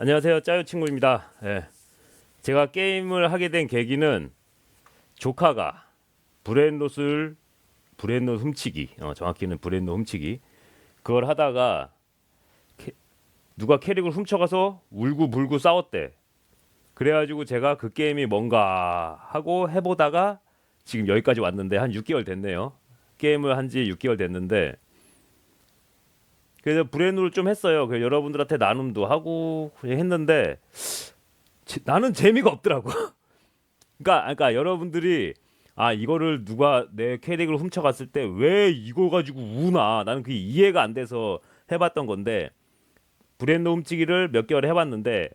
안녕하세요. 짜요 친구입니다. 예. 제가 게임을 하게 된 계기는 조카가 브레인롯을 브레인롯 훔치기, 어, 정확히는 브레인롯 훔치기 그걸 하다가 캐- 누가 캐릭을 훔쳐가서 울고 불고 싸웠대. 그래가지고 제가 그 게임이 뭔가 하고 해보다가 지금 여기까지 왔는데 한 6개월 됐네요. 게임을 한 지 6개월 됐는데 그래서 브레인롤 좀 했어요. 그 여러분들한테 나눔도 하고 했는데 제- 나는 재미가 없더라고. 그러니까 그러니까 여러분들이 아 이거를 누가 내 캐릭을 훔쳐갔을 때 왜 이거 가지고 우나 나는 그게 이해가 안 돼서 해봤던 건데 브레인롤 훔치기를 몇 개월 해봤는데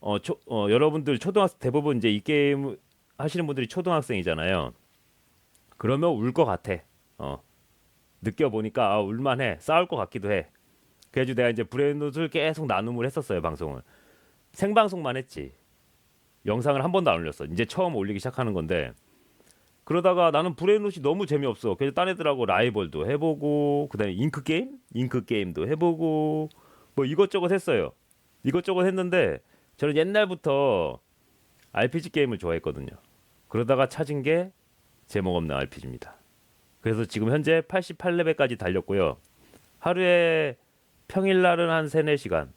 어, 초, 어 여러분들 초등학생 대부분 이제 이 게임 하시는 분들이 초등학생이잖아요. 그러면 울 것 같아. 어. 느껴보니까 아, 울만해. 싸울 것 같기도 해. 그래가지고 내가 이제 브레인롯을 계속 나눔을 했었어요 방송을. 생방송만 했지. 영상을 한 번도 안 올렸어. 이제 처음 올리기 시작하는 건데. 그러다가 나는 브레인롯이 너무 재미없어. 그래서 딴 애들하고 라이벌도 해보고 그다음에 잉크 게임? 잉크 게임도 해보고 뭐 이것저것 했어요. 이것저것 했는데 저는 옛날부터 RPG 게임을 좋아했거든요. 그러다가 찾은 게 제목 없는 RPG입니다 그래서 지금 현재 88레벨까지 달렸고요. 하루에 평일 날은 한 3, 4시간.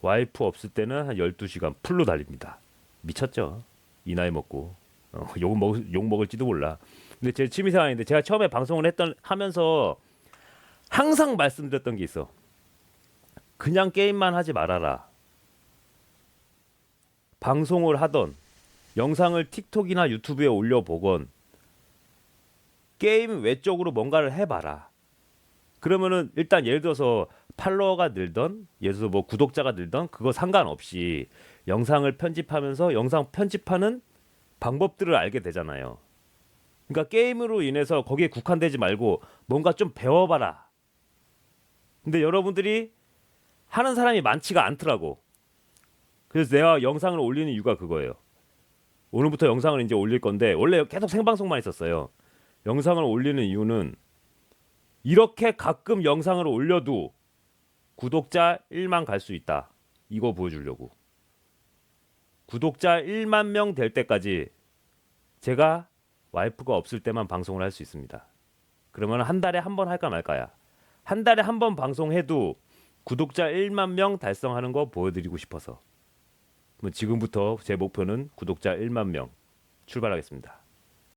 와이프 없을 때는 한 12시간 풀로 달립니다. 미쳤죠? 이 나이 먹고. 어, 욕, 먹, 욕 먹을지도 몰라. 근데 제 취미 생활인데 제가 처음에 방송을 했던 하면서 항상 말씀드렸던 게 있어. 그냥 게임만 하지 말아라. 방송을 하던 영상을 틱톡이나 유튜브에 올려보건 게임 외적으로 뭔가를 해봐라. 그러면은 일단 예를 들어서 팔로워가 늘던 예를 들어서 뭐 구독자가 늘던 그거 상관없이 영상을 편집하면서 영상 편집하는 방법들을 알게 되잖아요. 그러니까 게임으로 인해서 거기에 국한되지 말고 뭔가 좀 배워봐라. 근데 여러분들이 하는 사람이 많지가 않더라고. 그래서 내가 영상을 올리는 이유가 그거예요. 오늘부터 영상을 이제 올릴 건데 원래 계속 생방송만 했었어요. 영상을 올리는 이유는 이렇게 가끔 영상을 올려도 구독자 1만 갈 수 있다. 이거 보여주려고. 구독자 1만 명 될 때까지 제가 와이프가 없을 때만 방송을 할 수 있습니다. 그러면 한 달에 한 번 할까 말까야. 한 달에 한 번 방송해도 구독자 1만 명 달성하는 거 보여드리고 싶어서. 지금부터 제 목표는 구독자 1만 명 출발하겠습니다.